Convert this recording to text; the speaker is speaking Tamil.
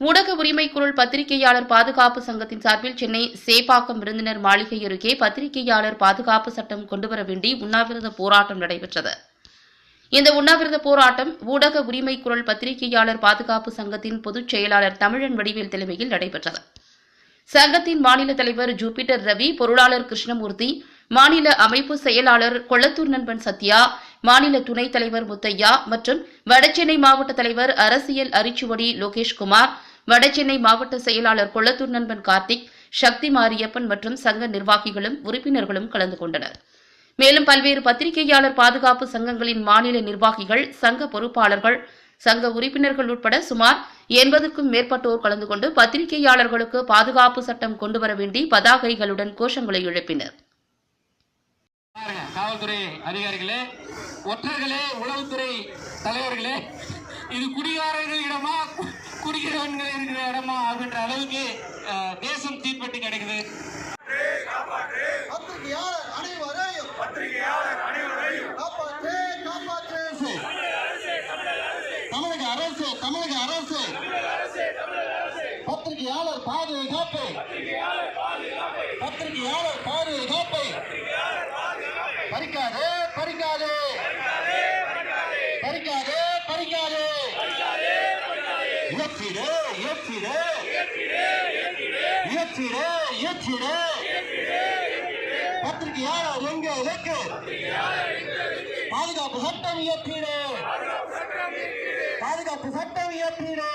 ஊடக உரிமை குரல் பத்திரிகையாளர் பாதுகாப்பு சங்கத்தின் சார்பில் சென்னை சேப்பாக்கம் விருந்தினர் மாளிகை அருகே பத்திரிகையாளர் பாதுகாப்பு சட்டம் கொண்டுவர வேண்டி உண்ணாவிரத போராட்டம் நடைபெற்றது. இந்த உண்ணாவிரத போராட்டம் ஊடக உரிமை குரல் பத்திரிகையாளர் பாதுகாப்பு சங்கத்தின் பொதுச் செயலாளர் தமிழன் வடிவேல் தலைமையில் நடைபெற்றது. சங்கத்தின் மாநில தலைவர் ஜூபிட்டர் ரவி பொருளாளர் கிருஷ்ணமூர்த்தி மாநில அமைப்பு செயலாளர் கொளத்தூர் நண்பன் சத்யா மாநில துணைத் தலைவர் முத்தையா மற்றும் வடசென்னை மாவட்ட தலைவர் அரசியல் அரிச்சுவடி லோகேஷ்குமார் வடசென்னை மாவட்ட செயலாளர் கொளத்தூர் நண்பன் கார்த்திக் சக்தி மாரியப்பன் மற்றும் சங்க நிர்வாகிகளும் உறுப்பினர்களும் கலந்து கொண்டனர். மேலும் பல்வேறு பத்திரிகையாளர் பாதுகாப்பு சங்கங்களின் மாநில நிர்வாகிகள் சங்க பொறுப்பாளர்கள் சங்க உறுப்பினர்கள் உட்பட சுமார் எண்பதுக்கும் மேற்பட்டோர் கலந்து கொண்டு பத்திரிகையாளர்களுக்கு பாதுகாப்பு சட்டம் கொண்டுவர வேண்டி பதாகைகளுடன் கோஷங்களை எழுப்பினர். காவல்துறை அதிகாரிகளே ஒற்றர்களே உளவுத்துறை தலைவர்களே இது குடிகாரர்களிடமா குடிக்கிறவன்கள் இருக்கிற இடமா அப்படின்ற அளவுக்கு தேசம் தீப்பெட்டி கிடைக்குது பத்திரிகையாளர் அனைவரையும் பத்திரிகையாளர் அனைவரையும் காப்பாற்று காப்பாற்று. தமிழக அரசு தமிழக அரசு. பத்திரிகையாளர் பாதுகாப்பு. பத்திரிகையாளர் பாதுகாப்பு. பறிக்காதே பறிக்காதே பறிக்காதே இயற்றிடு இயற்றிடு இயற்றிடு இயற்றிடு பத்திரிகையாளர் எங்க இலக்கு பாதுகாப்பு சட்டம் இயற்றிடு பாதுகாப்பு சட்டம் இயற்றிடு